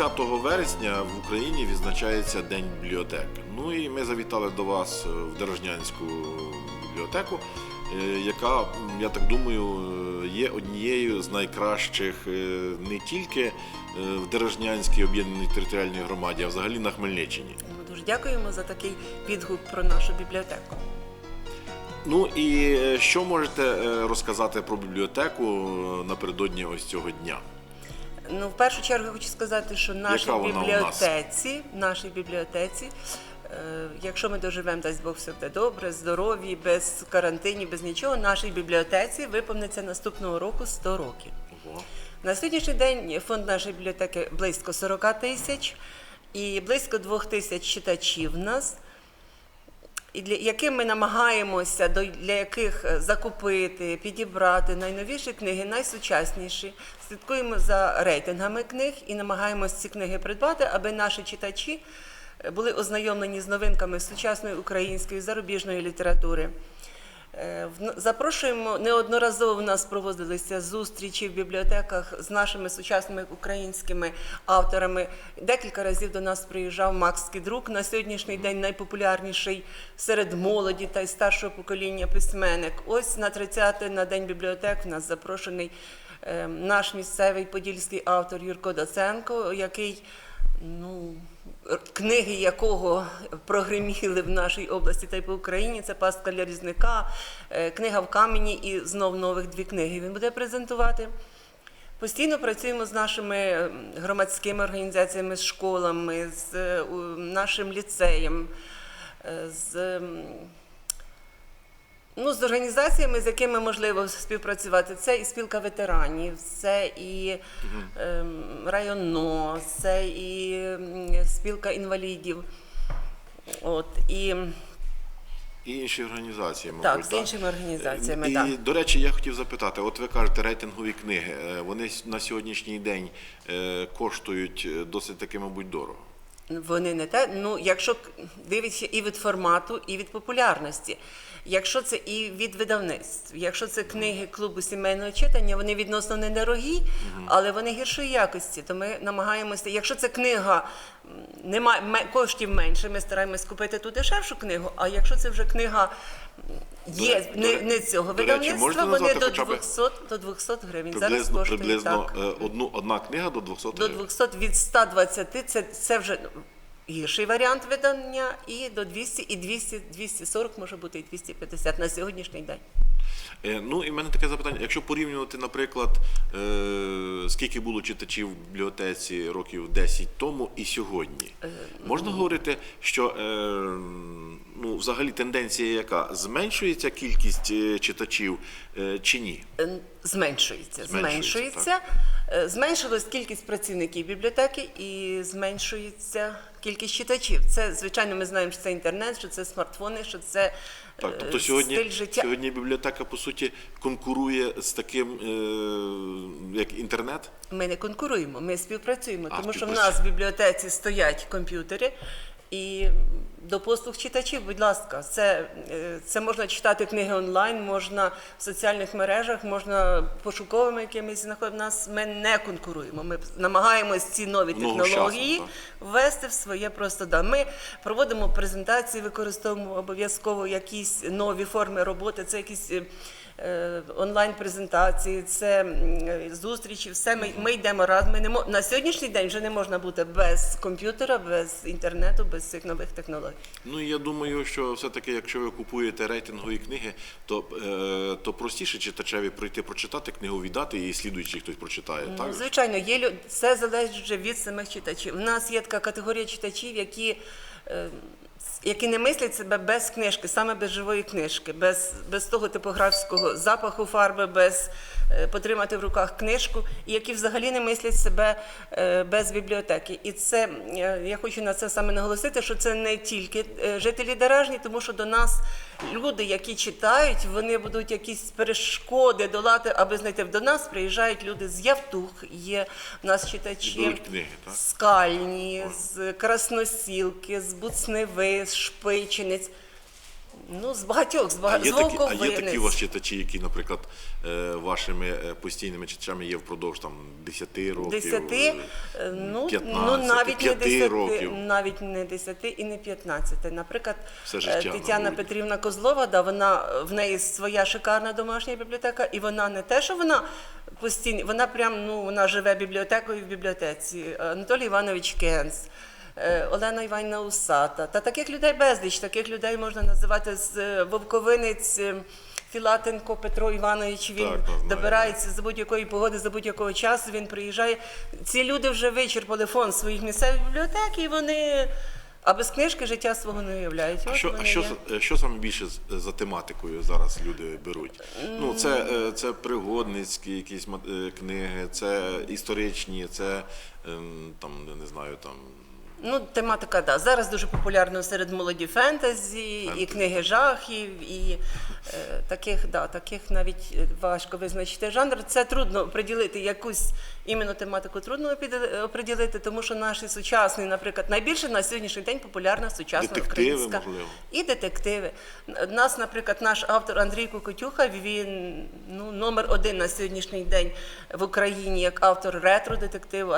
10 вересня в Україні відзначається День бібліотек. Ну і ми завітали до вас в Дорожнянську бібліотеку, е, яка, я так думаю, е, є однією з найкращих е, не тільки е, в Дорожнянській об'єднаній територіальній громаді, а взагалі на Хмельниччині. Ми дуже дякуємо за такий відгук про нашу бібліотеку. Ну і е, що можете е, розказати про бібліотеку е, напередодні ось цього дня? Ну, в першу чергу я хочу сказати, що нашій Яка вона у нас? бібліотеці, нашій бібліотеці, е, якщо ми доживемо, дасть Бог все буде добре, здорові, без карантинів, без нічого, нашій бібліотеці виповниться наступного року 100 років. Ого. На сьогоднішній день фонд нашої бібліотеки близько 40 тисяч і близько 2 тисяч читачів в нас, і для яким ми намагаємося для яких е, закупити, підібрати найновіші книги, найсучасніші. Слідкуємо за рейтингами книг і намагаємося ці книги придбати, аби наші читачі е, були ознайомлені з новинками сучасної української зарубіжної літератури. Е, Запрошуємо неодноразово в нас проводилися зустрічі в бібліотеках з нашими сучасними українськими авторами. Декілька разів до нас приїжджав Макс Кідрук. На сьогоднішній день найпопулярніший серед молоді та й старшого покоління письменник. Ось на 30 на день бібліотек в нас запрошений е, наш місцевий подільський автор Юрко Доценко, який ну, книги якого прогреміли в нашій області та й по Україні. Це пастка для різника, е, книга в камені і знов нових дві книги він буде презентувати. Постійно працюємо з нашими громадськими організаціями, з школами, з е, нашим ліцеєм, е, з, ну, з організаціями, з якими можливо співпрацювати. Це і спілка ветеранів, це і ем, районно, це і спілка інвалідів. От, і І інші організації, мабуть. так, з іншими організаціями. І, так. до речі, я хотів запитати: от ви кажете, рейтингові книги, е, вони на сьогоднішній день е, коштують е, досить таки, мабуть, дорого. Вони не те. Ну, якщо дивитися і від формату, і від популярності. Якщо це і від видавництв, якщо це книги клубу сімейного читання, вони відносно недорогі, але вони гіршої якості. То ми намагаємося, якщо це книга немає коштів менше, ми стараємось купити ту дешевшу книгу. А якщо це вже книга є До не, не цього до речі, видавництва, вони до хоча 200, до 200 гривень. Зараз Приблизно, коштують приблизно так. е, одну, одна книга до 200 До гривень. 200 від 120 це, це вже гірший варіант видання, і до 200, і 200, 240 може бути, і 250 на сьогоднішній день. Е, Ну і в мене таке запитання: якщо порівнювати, наприклад, е, скільки було читачів в бібліотеці років 10 тому і сьогодні, Е, можна говорити, що ну, взагалі тенденція яка? Зменшується кількість читачів чи ні? Зменшується, Зменшується, зменшується. Зменшилась кількість працівників бібліотеки і зменшується кількість читачів. Це, звичайно, ми знаємо, що це інтернет, що це смартфони, що це Так, е, тобто сьогодні, стиль життя. сьогодні бібліотека по суті конкурує з таким, е, як інтернет. Ми не конкуруємо, ми співпрацюємо, А, тому що в нас в бібліотеці стоять комп'ютери. І до послуг читачів, будь ласка, це, е, це можна читати книги онлайн, можна в соціальних мережах, можна пошуковими якимись знаходити. Нас ми не конкуруємо. Ми намагаємось ці нові технології часу, ввести в своє просто да. Ми проводимо презентації, використовуємо обов'язково якісь нові форми роботи. Це якісь е, онлайн-презентації, це е, зустрічі. Все ми, ми йдемо раз. Ми не мо... на сьогоднішній день вже не можна бути без комп'ютера, без інтернету, без цих нових технологій. Ну я думаю, що все-таки, якщо ви купуєте рейтингові книги, то, е, то простіше читачеві пройти прочитати книгу, віддати і слідуючий хтось прочитає. Ну, так? звичайно, є лю- це залежить вже від самих читачів. У нас є така категорія читачів, які, е, які не мислять себе без книжки, саме без живої книжки, без, без того типографського запаху фарби, без е, потримати в руках книжку, і які взагалі не мислять себе е, без бібліотеки. І це е, я хочу на це саме наголосити, що це не тільки е, жителі Дережні, тому що до нас люди, які читають, вони будуть якісь перешкоди долати, аби знайти. До нас приїжджають люди з Явтух, є в нас читачі книги, так? з з Красносілки, з Буцневи, з Шпичинець. Ну, з багатьох, з, А бага... є, такі, а є такі у вас читачі, які, наприклад, е, вашими е, постійними читачами є впродовж там 10 років, Десяти, е, ну, 15, ну навіть не 5 десяти, років. навіть не десяти і не п'ятнадцяти. Наприклад, Все життя Тетяна. Петрівна Козлова, да, вона в неї своя шикарна домашня бібліотека, і вона не те, що вона постійно, вона прям ну вона живе бібліотекою в бібліотеці. Анатолій Іванович Кенц. Е, Олена Іванівна Усата. Та таких людей безліч, таких людей можна називати з е, Вовковинець, е, Філатенко Петро Іванович. Він Так, добирається за будь-якої погоди, за будь-якого часу. Він приїжджає. Ці люди вже вичерпали фонд своїх місцевих бібліотек, і вони а без книжки життя свого не уявляють. А От що, а що, що саме більше за тематикою зараз люди беруть? Ну, це, це пригодницькі якісь книги, це історичні, це ем, там, не знаю, там. Ну, тематика, да. Зараз дуже популярно серед молоді фентезі, і книги жахів, і е, таких, да, таких навіть е, важко визначити жанр. Це трудно приділити якусь іменно тематику трудно оприділити, тому що наші сучасні, наприклад, найбільше на сьогоднішній день популярна сучасна Детективи, українська можливо. і детективи. Нас, наприклад, наш автор Андрій Кукотюха, він ну, номер один на сьогоднішній день в Україні як автор ретро-детективу,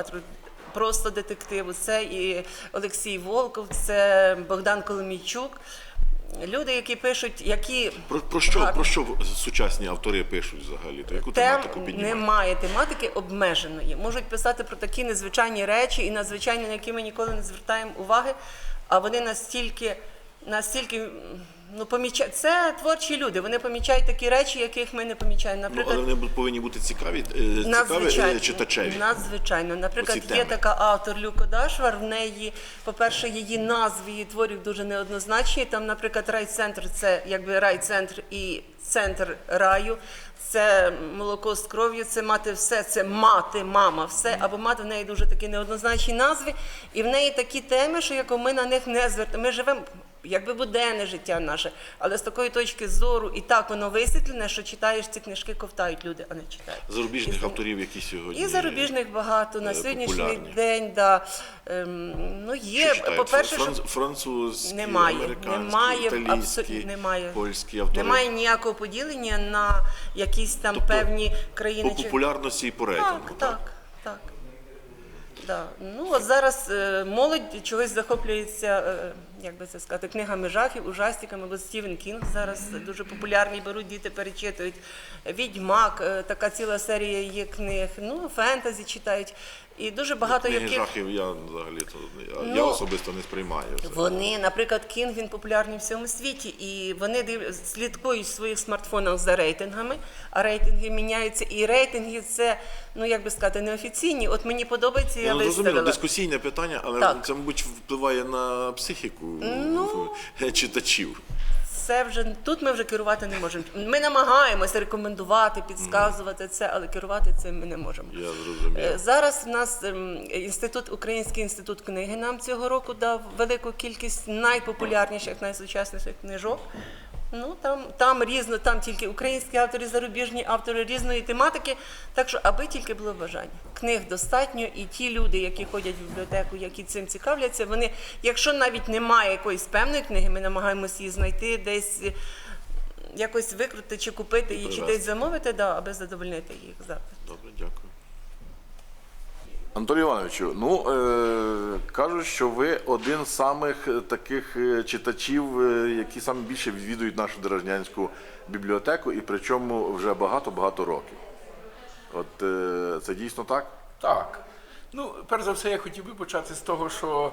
просто детективу. Це і Олексій Волков, це Богдан Коломійчук. Люди, які пишуть, які Про, про, що, гарно. про що сучасні автори пишуть взагалі? То яку Тем тематику піднімають? немає тематики обмеженої. Можуть писати про такі незвичайні речі і надзвичайні, на які ми ніколи не звертаємо уваги. А вони настільки, настільки ну, поміча... Це творчі люди. Вони помічають такі речі, яких ми не помічаємо. Ну, але вони повинні бути цікаві, е, цікаві Надзвичайно, е, читачеві. надзвичайно. Наприклад, Оці є теми. така автор Люко Дашвар. В неї, по-перше, її назви її творів дуже неоднозначні. Там, наприклад, райцентр це якби райцентр і центр раю. Це молоко з кров'ю, це мати все, це мати, мама, все. Або мати в неї дуже такі неоднозначні назви. І в неї такі теми, що яко ми на них не звертаємо. Ми живемо якби буденне життя наше, але з такої точки зору і так воно висвітлене, що читаєш ці книжки, ковтають люди, а не читають. Зарубіжних І- авторів, які сьогодні і зарубіжних багато на е, сьогоднішній популярні. день. Да, ем, ну є, по-перше, Франц- що французькі, Немає, американські, немає, абсолютно немає. польські автори. немає ніякого поділення на якісь там Тобто певні країни. По популярності і по рейтингу. так, так, так. Да. Ну, от зараз е, молодь чогось захоплюється, е, як би це сказати, книгами жахів, ужастиками, бо Стівен Кінг зараз дуже популярний, беруть діти, перечитують. Відьмак, е, така ціла серія є книг, ну, фентезі читають. І дуже багато Книги яких. жахів я взагалі то я, я Ну, особисто не сприймаю. це. Вони, наприклад, Кінг він популярний в всьому світі, і вони див... слідкують в своїх смартфонах за рейтингами, а рейтинги міняються. І рейтинги це, ну як би сказати, неофіційні. От мені подобається, я Ну, виставила. дискусійне питання, але Так. це, мабуть, впливає на психіку Ну. е, читачів. Це вже тут ми вже керувати не можемо. Ми намагаємося рекомендувати, підказувати це, але керувати цим ми не можемо. Я Е, зрозумів. Зараз в нас ем, інститут, Український інститут книги нам цього року дав велику кількість найпопулярніших, найсучасніших книжок. Ну там, там різно, там тільки українські автори, зарубіжні автори різної тематики. Так що, аби тільки було бажання. Книг достатньо, і ті люди, які ходять в бібліотеку, які цим цікавляться, вони, якщо навіть немає якоїсь певної книги, ми намагаємося її знайти десь. е, Якось викрути чи купити її, чи десь замовити, да, аби задовольнити їх запит. Добре, дякую. Анатолій Івановичу, ну е, кажуть, що ви один з самих е, таких е, читачів, е, які саме більше відвідують нашу Дорожнянську бібліотеку, і причому вже багато-багато років. От е, це дійсно так? Так. Ну, перш за все, я хотів би почати з того, що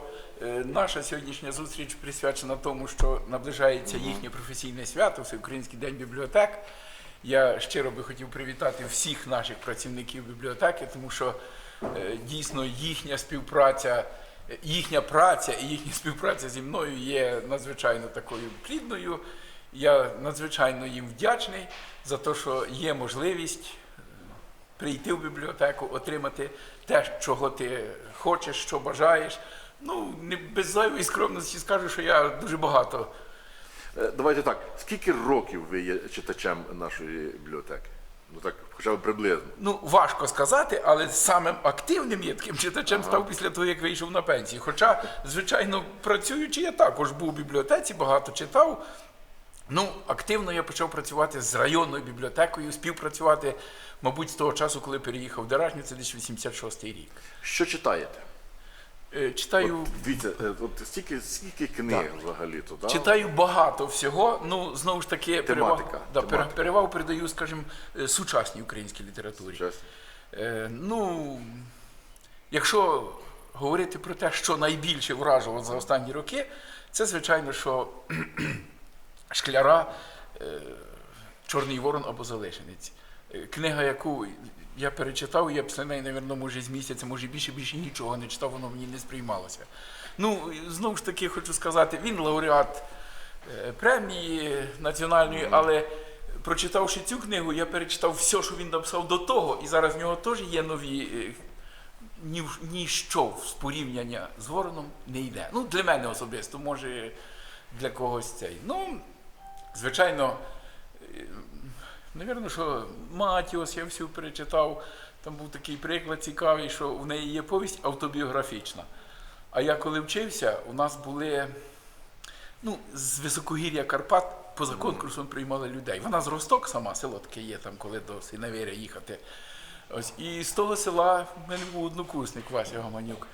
наша сьогоднішня зустріч присвячена тому, що наближається їхнє професійне свято, Всеукраїнський день бібліотек. Я щиро би хотів привітати всіх наших працівників бібліотеки, тому що дійсно їхня співпраця, е, їхня праця і їхня співпраця зі мною є надзвичайно такою плідною. Я надзвичайно їм вдячний за те, що є можливість прийти в бібліотеку, отримати те, чого ти хочеш, що бажаєш. Ну, не без зайвої скромності скажу, що я дуже багато. Е, Давайте так. Скільки років ви є читачем нашої бібліотеки? Ну так, хоча б приблизно. Ну, важко сказати, але самим активним я таким читачем став після того, як вийшов на пенсію. Хоча, звичайно, працюючи, я також був у бібліотеці, багато читав. Ну, активно я почав працювати з районною бібліотекою, співпрацювати, мабуть, з того часу, коли переїхав в Деражню, це десь 86-й рік. Що читаєте? Е, Читаю, От, дивіться, е, от стільки, скільки книг взагалі то, да? читаю багато всього. Ну, знову ж таки, перевагу, Тематика, да, пере- тематика. перевагу передаю, скажімо, е, сучасній українській літературі. Е, ну, якщо говорити про те, що найбільше вражувало за останні роки, це звичайно, що шкляра е, Чорний Ворон або Залишенець. Е, Книга, яку я перечитав, я після неї, мабуть, може з місяця, може більше, більше нічого не читав, воно мені не сприймалося. Ну, знову ж таки, хочу сказати, він лауреат е, премії національної, але прочитавши цю книгу, я перечитав все, що він написав до того, і зараз в нього теж є нові. е, Ні, ніщо в порівняння з вороном не йде. Ну, для мене особисто, може для когось цей. Ну, звичайно, е, Навірно, що Матіос я всю перечитав. Там був такий приклад цікавий, що в неї є повість автобіографічна. А я коли вчився, у нас були ну, з високогір'я Карпат поза конкурсом приймали людей. Вона з Росток сама, село таке є, там, коли до Синевіря їхати. Ось, і з того села в мене був однокурсник Вася Гаманюк.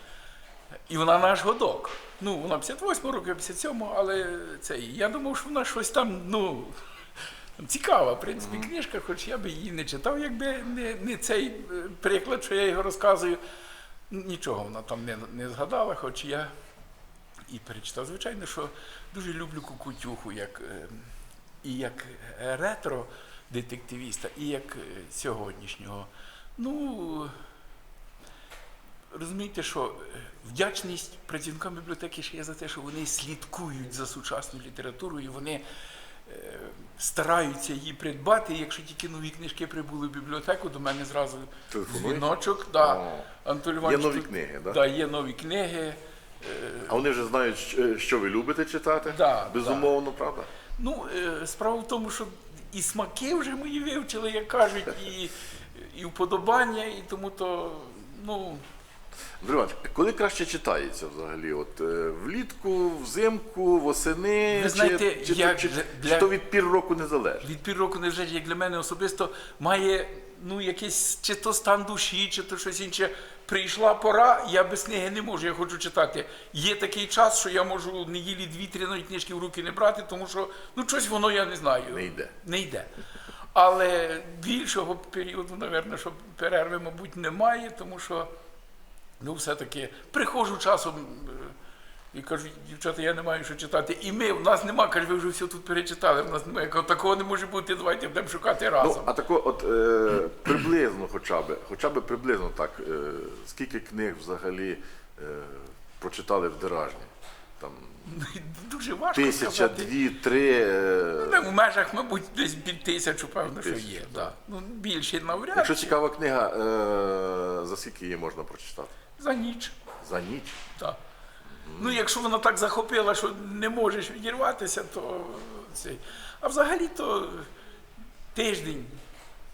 І вона наш годок. Ну, вона 58 років, 57, але це, я думав, що вона щось там, ну, цікава, в принципі, книжка, хоч я би її не читав, якби не, не цей е, приклад, що я його розказую. Нічого вона там не, не згадала, хоч я і перечитав. Звичайно, що дуже люблю кукутюху як, е, і як ретро-детективіста, і як е, сьогоднішнього. Ну, розумієте, що вдячність працівникам бібліотеки ще є за те, що вони слідкують за сучасною літературою, вони е, стараються її придбати. Якщо тільки нові книжки прибули в бібліотеку, до мене зразу дзвіночок. Да. О. Анатолій Є нові тут- книги, да? Да, є нові книги. А вони вже знають, що- ви любите читати? Да, Безумовно, правда? Ну, е, справа в тому, що і смаки вже мої вивчили, як кажуть, і, і вподобання, і тому то, ну, Андрій Іванович, коли краще читається взагалі? От е, влітку, взимку, восени, Ви знаєте, чи, чи, як чи, для- чи для- то від пір року не залежить? від пір року не вже як для мене особисто має ну, якийсь чи то стан душі, чи то щось інше. Прийшла пора, я без книги не можу, я хочу читати. Є такий час, що я можу неділі дві-три навіть книжки в руки не брати, тому що ну щось воно я не знаю. Не йде. Не йде. Але більшого періоду, напевно, що перерви, мабуть, немає, тому що ну, все-таки приходжу часом е, і кажу, дівчата, я не маю що читати. І ми, в нас нема, каже, ви вже все тут перечитали, в нас немає. Кажу, такого не може бути, давайте будемо шукати разом. Ну, а тако, от е, приблизно хоча б, хоча б приблизно так, е, скільки книг взагалі е, прочитали в Деражні? Там Дуже важко тисяча, дві, три. Ну, Е, в межах, мабуть, десь під тисячу, певно, що є. Да. Ну, більше навряд. якщо цікава книга, е, за скільки її можна прочитати? За ніч. За ніч? Так. Ну, якщо вона так захопила, що не можеш відірватися, то цей. А взагалі то тиждень,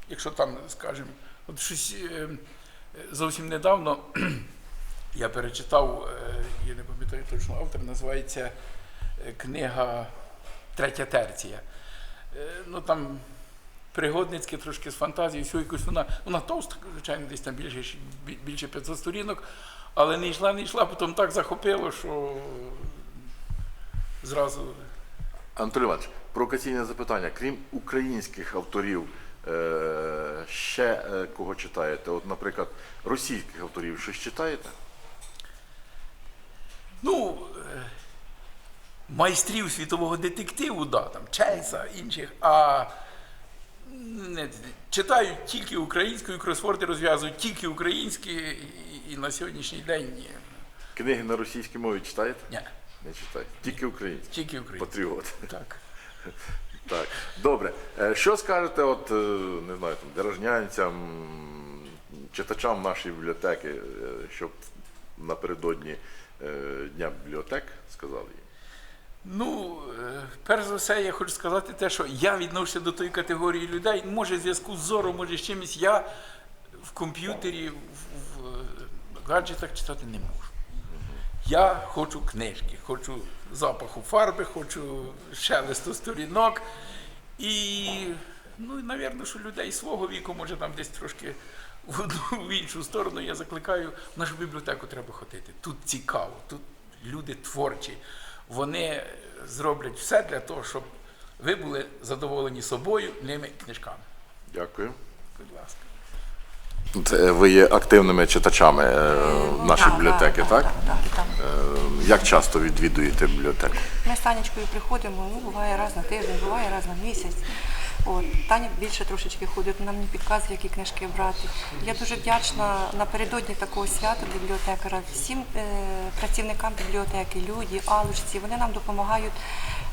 якщо там, скажімо, от щось е, зовсім недавно я перечитав, е, я не пам'ятаю точно автор, називається е, книга Третя терція. Ну там пригодницьке трошки з фантазією, все якось вона, вона товста, звичайно, десь там більше, більше 500 сторінок, але не йшла, не йшла, потім так захопило, що зразу. Анатолій Іванович, провокаційне запитання. Крім українських авторів, е, ще е, кого читаєте? От, наприклад, російських авторів щось читаєте? Ну, е, майстрів світового детективу, да, там Чейса, інших, а читають тільки українською, кросворди розв'язують тільки українські, і, на сьогоднішній день ні. Книги на російській мові читаєте? Ні, Не читаєте. Тільки українські. тільки українські. Патріот. Так. Так. Добре. Е, Що скажете, от, е, не знаю, там, дорожнянцям, читачам нашої бібліотеки, е, щоб напередодні Дня бібліотек сказали їм? Ну, е, перш за все, я хочу сказати те, що я відношуся до тої категорії людей, може, в зв'язку з зором, може з чимось, я в комп'ютері, в, в, в гаджетах читати не можу. Я хочу книжки, хочу запаху фарби, хочу шелесту сторінок. І, ну, напевно, що людей свого віку, може, там десь трошки в одну в іншу сторону, я закликаю, в нашу бібліотеку треба ходити. Тут цікаво, тут люди творчі. Вони зроблять все для того, щоб ви були задоволені собою, ними книжками. Дякую. Будь ласка. Це ви є активними читачами е, нашої Так, бібліотеки, так? Так, так, так. Е, Як часто відвідуєте бібліотеку? Ми з Танечкою приходимо, ну, буває раз на тиждень, буває раз на місяць. От, Таня більше трошечки ходить, вона мені підказує, які книжки брати. Я дуже вдячна напередодні такого свята бібліотекара, всім е, працівникам бібліотеки, люди, алушці, вони нам допомагають.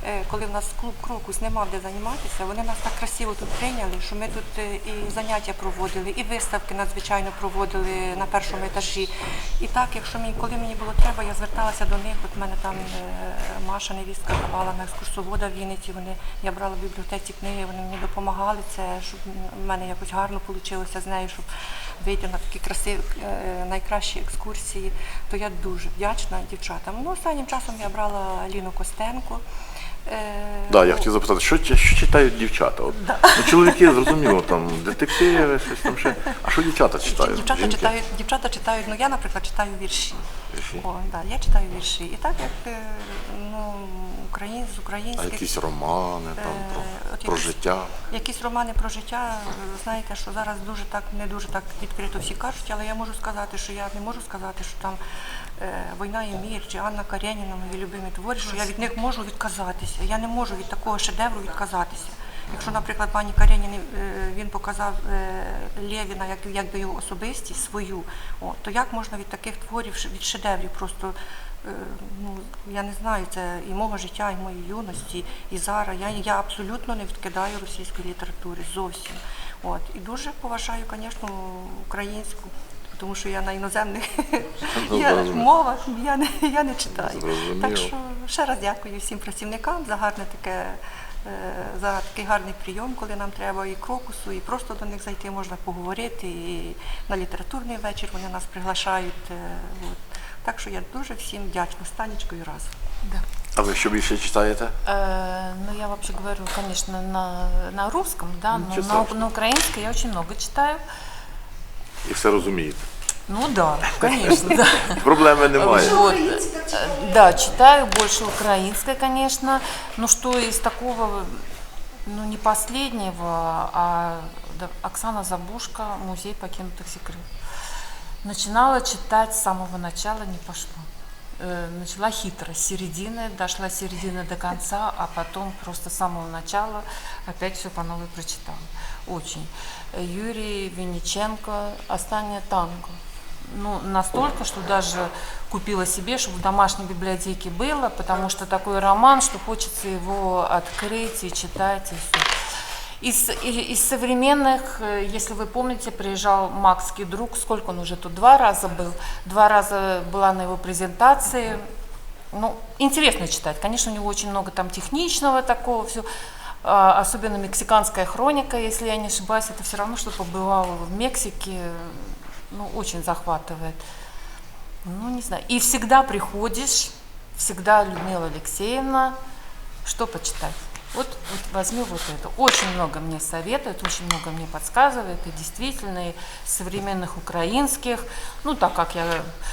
Е, коли в нас клуб Крокус нема де займатися, вони нас так красиво тут прийняли, що ми тут е, і заняття проводили, і виставки надзвичайно проводили на першому етажі. І так, якщо мені, коли мені було треба, я зверталася до них. От мене там е, Маша невістка давала на екскурсовода в Вінниці. Вони я брала в бібліотеці книги, вони мені допомагали це, щоб в мене якось гарно вийшло з нею, щоб вийти на такі красиві найкращі екскурсії. То я дуже вдячна дівчатам. Ну, останнім часом я брала Ліну Костенко. Е, Да, я хотів запитати, що, що читають дівчата? От, ну, чоловіки, зрозуміло, там детективи, щось там ще. А що дівчата читають? Дівчата Жінки? читають, дівчата читають, ну я, наприклад, читаю вірші. Вірші. О, да, я читаю вірші. І так як е, ну, україн, з А українських. якісь романи там, Е, про, от про якісь- життя. Якісь романи про життя, е, знаєте, що зараз дуже так, не дуже так відкрито всі кажуть, але я можу сказати, що я не можу сказати, що там Війна і мір чи Анна Кареніна, мої любимі твори, що я від них можу відказатися. Я не можу від такого шедевру відказатися. Якщо, наприклад, пані Каренін е, він показав е, Лєвіна як, якби його особистість свою, о, то як можна від таких творів, від шедеврів просто е, ну, я не знаю, це і мого життя, і моєї юності, і зараз. Я, я абсолютно не відкидаю російської літератури зовсім. От. І дуже поважаю, звісно, українську, тому що я на іноземних я, мовах я не, я не читаю. Зрозуміло. Так що ще раз дякую всім працівникам за гарне таке. е, За такий гарний прийом, коли нам треба і крокусу, і просто до них зайти можна поговорити. І на літературний вечір вони нас приглашають. е, От. Так що я дуже всім вдячна з Танечкою разом. Да. А ви що більше читаєте? Э, ну, я вообще говорю, конечно, на, на русском, да, но на, на украинской я очень много читаю. І все розумієте. Ну да, конечно, да. Проблеми немає. Вот. Э, Да, читаю больше украинской, конечно. Ну, что из такого, ну, не последнего, а да, Оксана Забушка «Музей покинутых секретов». Начинала читать с самого начала, не пошло. Э, Начала хитро, с середины, дошла с середины до конца, а потом просто с самого начала опять все по новой прочитала. Очень. Юрий Винниченко «Остание танго». Ну, настолько, что даже купила себе, чтобы в домашней библиотеке было, потому что такой роман, что хочется его открыть и читать, и все. Из, из современных, э, если вы помните, приезжал Макский друг, сколько он уже тут, два раза был, два раза была на его презентации. Ну, интересно читать. Конечно, у него очень много там техничного такого, все. Особенно мексиканская хроника, если я не ошибаюсь, это все равно, что побывал в Мексике. Ну, очень захватывает. Ну, не знаю. И всегда приходишь, всегда Людмила Алексеевна, что почитать. Вот, вот возьми вот это. Очень много мне советует, очень много мне подсказывает. И действительно, и современных украинских. Ну, так как я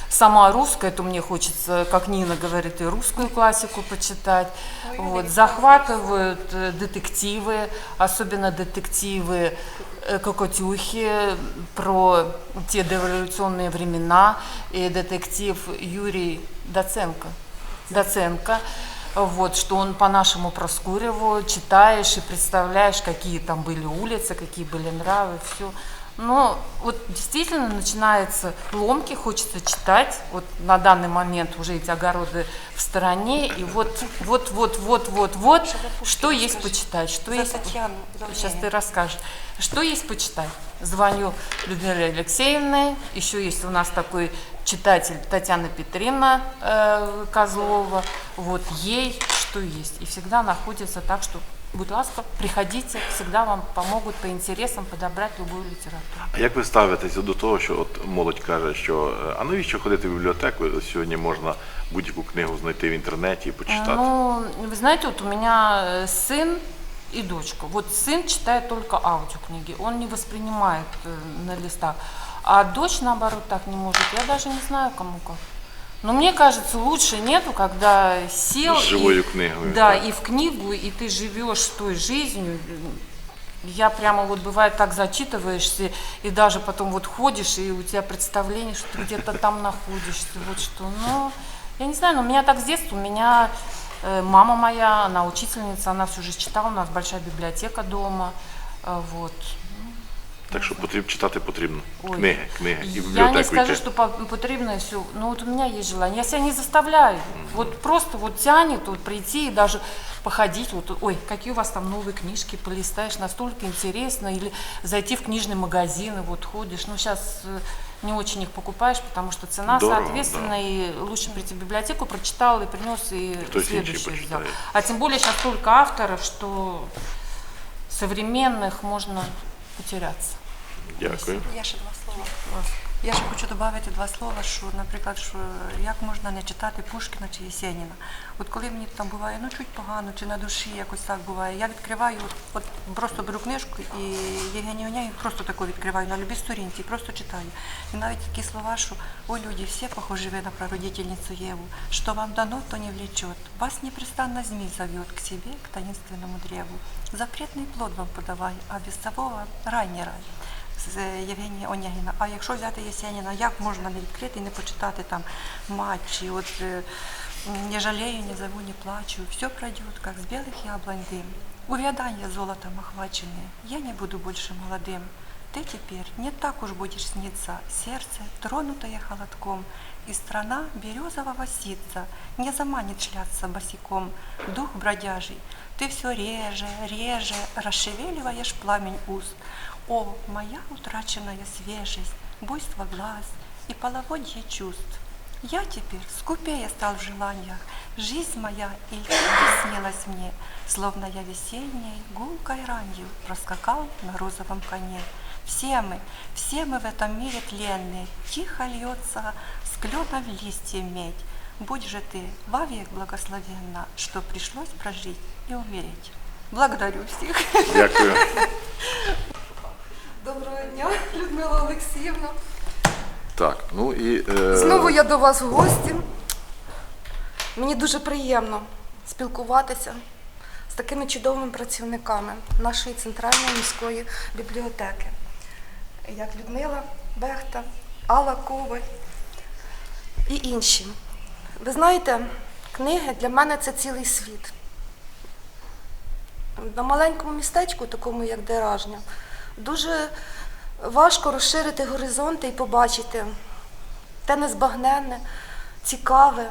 сама русская, то мне хочется, как Нина говорит, и русскую классику почитать. Вот, захватывают э, детективы, особенно детективы э, Кокотюхи про те дореволюционные времена. И детектив Юрий Доценко. Доценко. Вот, что он по нашему Проскуреву читаешь и представляешь, какие там были улицы, какие были нравы, все. Но вот действительно начинается ломки, хочется читать. Вот на данный момент уже эти огороды в стороне. И вот, вот, вот, вот, вот, вот, что есть почитать, что За есть... Татьяну, Сейчас ты расскажешь. Что есть почитать? Звоню Людмиле Алексеевне. Еще есть у нас такой читатель Татьяна Петровна э, Козлова. Вот ей что есть. И всегда находится так, что будь ласка, приходите, всегда вам помогут по интересам подобрать любую литературу. А як ви ставитеся до того, що от молодь каже, що е, а навіщо ходити в бібліотеку? Сьогодні можна будь-яку книгу знайти в інтернеті і почитати. Ну, вы знаете, вот у меня э, сын и дочка. Вот сын читает только аудиокниги, он не воспринимает э, на листах. А дочь, наоборот, так не может. Я даже не знаю, кому как. Но мне кажется, лучше нету, когда сел... С и- живою книгою, Да, да. и в книгу, и ты живешь той жизнью. Я прямо вот бывает так зачитываешься, и даже потом вот ходишь, и у тебя представление, что ты где-то там находишься, вот что. Ну, я не знаю, но у меня так с детства, у меня э, мама моя, она учительница, она всю жизнь читала, у нас большая библиотека дома, э, вот. Так що потрібно читати потрібно. Ой. Книги, книги. І в Я не бібліотеку скажу, йти. что по- потребно все. Но вот у меня есть желание. Я себя не заставляю. Вот просто вот тянет вот прийти и даже походить. Вот, ой, какие у вас там новые книжки, полистаешь, настолько интересно. Или зайти в книжный магазин и вот ходишь. Ну, сейчас не очень их покупаешь, потому что цена Дорого, соответственно, и лучше прийти в библиотеку, прочитал и принес, и Кто-то следующий інший взял. почитает. А тем более сейчас столько авторов, что современных можно потеряться. Дякую. Я ще два слова. Я ще хочу додати два слова, що, наприклад, що як можна не читати Пушкіна чи Єсеніна. От коли мені там буває ну чуть погано, чи на душі якось так буває, я відкриваю, от, от просто беру книжку і Євгенію Оняєв просто таку відкриваю на любій сторінці, просто читаю. І навіть такі слова, що «О, люди, всі похожі ви на прародительницю Єву, що вам дано, то не влечет. Вас непрестанно змей зовет к себе, к таинственному древу. Запретный плод вам подавай, а без того рай не рай з Євгенія Онягіна. А якщо взяти Єсеніна, як можна не відкрити і не почитати там матчі, от е, не жалею, не зову, не плачу, все пройдет, как с белых яблонь дым. Увядание золотом охваченное, я не буду больше молодым. Ты теперь не так уж будешь сниться, сердце, тронутое холодком, и страна березового ситца не заманит шляться босиком. Дух бродяжий, ты все реже, реже расшевеливаешь пламень уст. О, моя утраченная свежесть, буйство глаз и половодье чувств. Я теперь скупее стал в желаниях, жизнь моя и снилась мне, словно я весенней гулкой ранью проскакал на розовом коне. Все мы, все мы в этом мире тленные, тихо льется с клена в листья медь. Будь же ты вовек благословенна, что пришлось прожить и умереть. Благодарю всех. Дякую. Доброго дня, Людмила Олексіївна. Так, ну і е, Знову я до вас в гості. Мені дуже приємно спілкуватися з такими чудовими працівниками нашої центральної міської бібліотеки, як Людмила Бехта, Алла Коваль і інші. Ви знаєте, книги для мене це цілий світ. На маленькому містечку, такому як Деражня, дуже важко розширити горизонти і побачити те незбагненне, цікаве,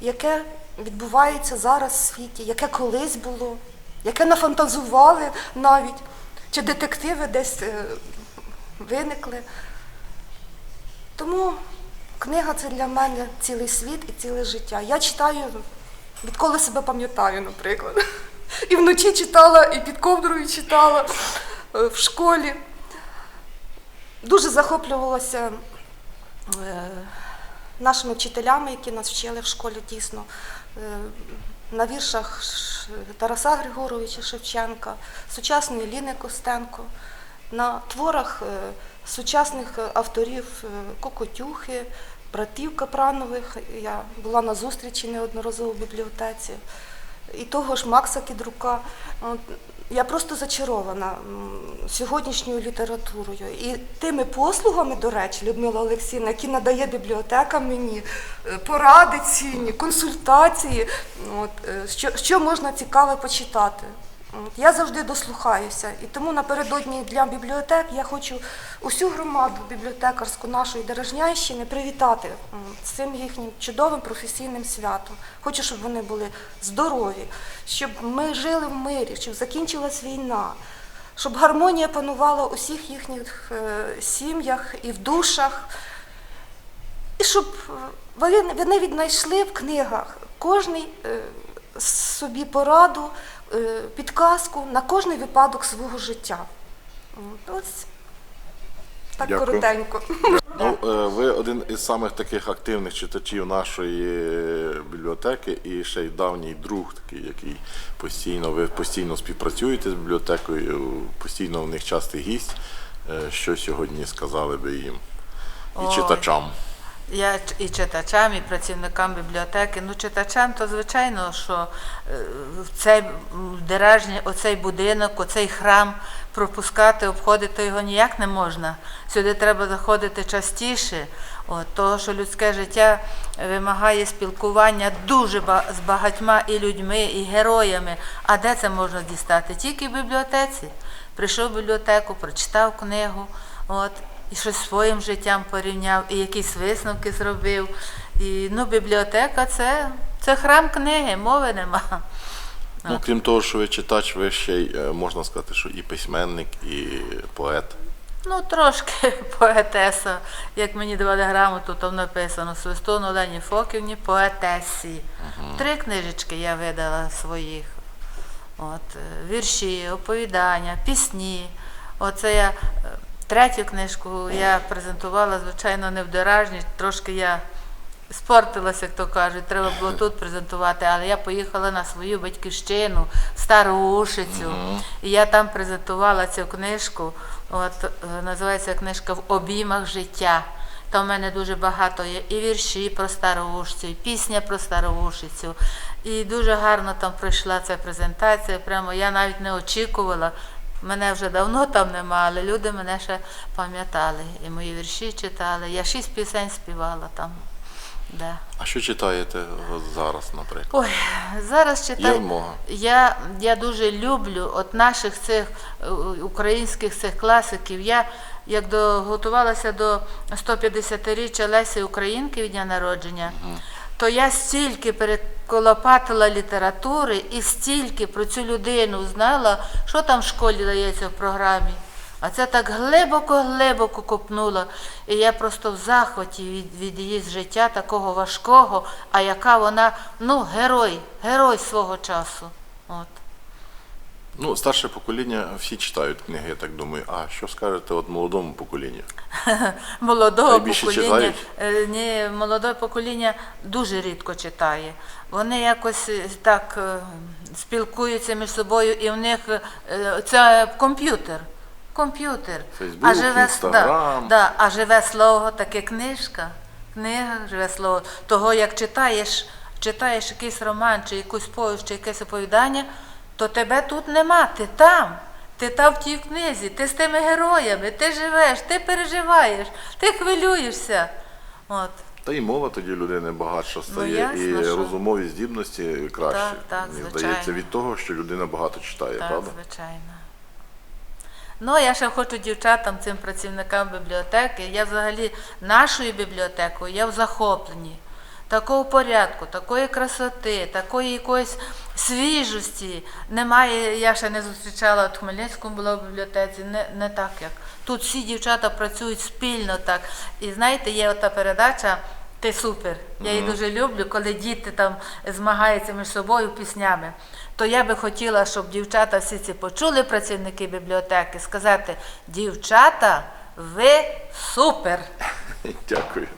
яке відбувається зараз в світі, яке колись було, яке нафантазували навіть, чи детективи десь е, виникли. Тому книга це для мене цілий світ і ціле життя. Я читаю, відколи себе пам'ятаю, наприклад. І вночі читала, і під ковдрою читала е, в школі. Дуже захоплювалася е, нашими вчителями, які нас вчили в школі дійсно. Е, На віршах Тараса Григоровича Шевченка, сучасної Ліни Костенко, на творах сучасних авторів Кокотюхи, братів Капранових. Я була на зустрічі неодноразово в бібліотеці і того ж Макса Кідрука. Я просто зачарована сьогоднішньою літературою і тими послугами, до речі, Людмила Олексійовна, які надає бібліотека мені, е, поради цінні, консультації, от, е, що, що можна цікаве почитати. Я завжди дослухаюся. І тому напередодні Дня бібліотек я хочу усю громаду бібліотекарську нашої Дорожнянщини привітати цим їхнім чудовим професійним святом. Хочу, щоб вони були здорові, щоб ми жили в мирі, щоб закінчилась війна, щоб гармонія панувала у всіх їхніх е, сім'ях і в душах. І щоб е, вони, віднайшли в книгах кожний е, собі пораду, підказку на кожний випадок свого життя. Ось так Дякую. коротенько. Ну, е, ви один із самих таких активних читачів нашої е, бібліотеки і ще й давній друг, такий, який постійно ви постійно співпрацюєте з бібліотекою, постійно в них частий гість. Е, Що сьогодні сказали би їм і Ой. читачам? Я і читачам, і працівникам бібліотеки. Ну, читачам, то звичайно, що е, цей м, деражні, оцей будинок, оцей храм пропускати, обходити його ніяк не можна. Сюди треба заходити частіше. От, того, що людське життя вимагає спілкування дуже з багатьма і людьми, і героями. А де це можна дістати? Тільки в бібліотеці. Прийшов в бібліотеку, прочитав книгу. От, і щось своїм життям порівняв, і якісь висновки зробив. І ну, бібліотека це, це храм книги, мови нема. Ну, крім того, що ви читач, ви ще й е, можна сказати, що і письменник, і поет. Ну, трошки поетеса. Як мені давали грамоту, там написано Свистун Олені Фоківні поетесі. Три книжечки я видала своїх. От, е, вірші, оповідання, пісні. Оце я е, третю книжку я презентувала, звичайно, не в Деражні, трошки я спортилася, як то кажуть, треба було тут презентувати, але я поїхала на свою батьківщину, Стару Ушицю, і я там презентувала цю книжку. От е, називається книжка В обіймах життя. Там в мене дуже багато є і вірші про Староушицю, і пісня про Староушицю. І дуже гарно там пройшла ця презентація. Прямо я навіть не очікувала. Мене вже давно там нема, але люди мене ще пам'ятали. І мої вірші читали. Я шість пісень співала там. Да. А що читаєте от зараз, наприклад? Ой, зараз читаю. Я, я дуже люблю от наших цих е, українських цих класиків. Я як до, готувалася до 150-річчя Лесі Українки від дня народження, то я стільки переколопатила літератури і стільки про цю людину знала, що там в школі дається в програмі. А це так глибоко-глибоко купнула. І я просто в захваті від, від її життя такого важкого, а яка вона, ну, герой, герой свого часу. От. Ну, старше покоління всі читають книги, я так думаю. А що скажете от молодому поколінню? Молодого Найбільше покоління, читають? е, ні, молоде покоління дуже рідко читає. Вони якось е, так е, спілкуються між собою, і в них е, це комп'ютер. Комп'ютер. Фейсбук, Інстаграм. Да, да, а живе слово таке книжка. Книга, живе слово. Того, як читаєш, читаєш якийсь роман, чи якусь повість, чи якесь оповідання, то тебе тут нема, ти там. Ти там в тій книзі, ти з тими героями, ти живеш, ти переживаєш, ти хвилюєшся. От. Та і мова тоді людини багатша стає, Ну, ясно, і що- розумові здібності краще. Так, так, Мені звичайно. здається, від того, що людина багато читає, Так, правда? звичайно. Ну, я ще хочу дівчатам, цим працівникам бібліотеки. Я взагалі нашою бібліотекою, я в захопленні. Такого порядку, такої красоти, такої якоїсь свіжості. Немає, я ще не зустрічала от в Хмельницькому була в бібліотеці, не, не так як. Тут всі дівчата працюють спільно так. І знаєте, є ота передача Ти супер. Я її дуже люблю, коли діти там змагаються між собою піснями. То я би хотіла, щоб дівчата всі ці почули, працівники бібліотеки, сказати: дівчата, ви супер! Дякую.